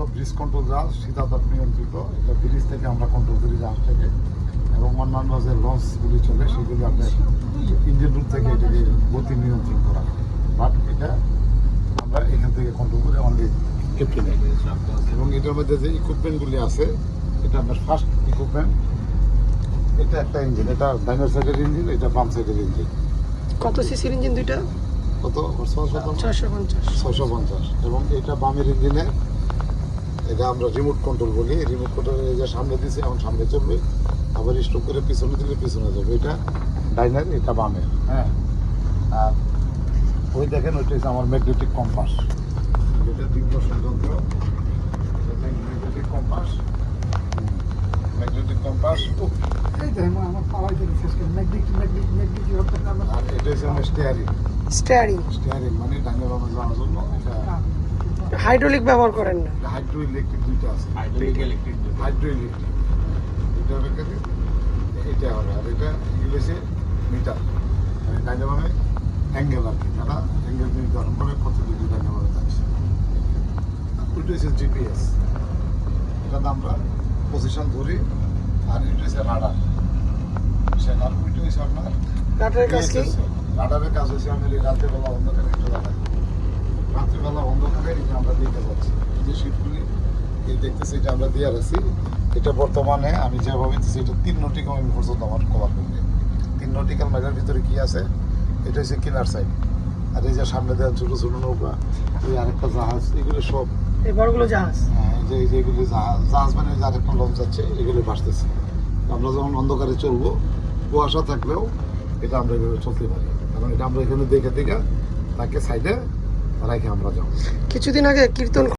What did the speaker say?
হলো bridge control জাহাজ শীতাতাপ নিয়ন্ত্রিত। এটা ব্রিজ থেকে আমরা কন্ট্রোল করি জাহাজ থেকে। এবং অন্যান্য যে লঞ্চগুলি চলে সেগুলি আপনার ইঞ্জিন রুম থেকে এটাকে গতি নিয়ন্ত্রণ করা বাট এটা আমরা এখান থেকে কন্ট্রোল করে অনলি ক্যাপ্টেনে এবং এটার মধ্যে যে ইকুইপমেন্টগুলি আছে এটা আপনার ফার্স্ট ইকুইপমেন্ট এটা একটা ইঞ্জিন এটা ডাইনার সাইডের ইঞ্জিন এটা বাম সাইডের ইঞ্জিন কত সিসির ইঞ্জিন দুইটা? কত? ছশো পঞ্চাশ। ছশো পঞ্চাশ। এবং এটা বামের ইঞ্জিনে এটা আমরা রিমোট কন্ট্রোল বলি। রিমোট কন্ট্রোল এই যে সামনে দিছে এখন সামনে চলবে। আবার স্টপ করে পিছনে দিলে পিছনে যাবে। এটা ডাইনার এটা বামের। হ্যাঁ। আর ওই দেখেন ওইটা হচ্ছে আমার ম্যাগনেটিক কম্পাস এটা দিগ্দর্শন যন্ত্র। ম্যাগনেটিক কম্পাস ম্যাগনেটিক কম্পাস এই দেখেন আমার পাওয়াই দিলে শেষ করে ম্যাগনেটিক ম্যাগনেটিক ম্যাগনেটিক হতে আর এটা হচ্ছে আমার স্টিয়ারিং স্টিয়ারিং স্টিয়ারিং মানে ডাইনার বামে যাওয়ার জন্য এটা হাইড্রোলিক ব্যবহার করেন না। হাইড্রো ইলেকট্রিক দুইটা আছে। হাইড্রো ইলেকট্রিক এটা বেকারি এটা হবে আর এটা ইংলিশে মিটার মানে ডাইনামামে অ্যাঙ্গেল আর কি তারা অ্যাঙ্গেল নির্ধারণ করে কত ডিগ্রি ডাইনামামে যাচ্ছে ওইটা হচ্ছে জিপিএস এটাতে আমরা পজিশন ধরি আর এটা হচ্ছে রাডার সেটার ওইটা হচ্ছে আপনার রাটারের কাজ কি? রাডারের কাজ হচ্ছে আমি রাত্রেবেলা অন্ধকারে একটু লাগাই রাত্রিবেলা অন্ধকারে এটা আমরা দিতে পারছি এই যে শীতগুলি এই দেখতেছি এটা আমরা দিয়ে রাখছি এটা বর্তমানে আমি যেভাবে দিচ্ছি এটা তিন নটিক্যাল মাইল পর্যন্ত আমার কভার করবে। তিন নটিক্যাল মাইলের ভিতরে কি আছে? এটা হচ্ছে কিনার সাইড আর এই যে সামনে দেওয়া ছোটো ছোটো নৌকা এই আরেকটা জাহাজ এগুলো সব এই বড়গুলো জাহাজ। হ্যাঁ, যে জাহাজ জাহাজ মানে যে আরেকটা লঞ্চ যাচ্ছে এগুলো ভাসতেছে আমরা যখন অন্ধকারে চলবো কুয়াশা থাকলেও এটা আমরা এভাবে চলতে পারি। কারণ এটা আমরা এখানে দেখে দেখে তাকে সাইডে রাখে আমরা যাব। কিছুদিন আগে কীর্তন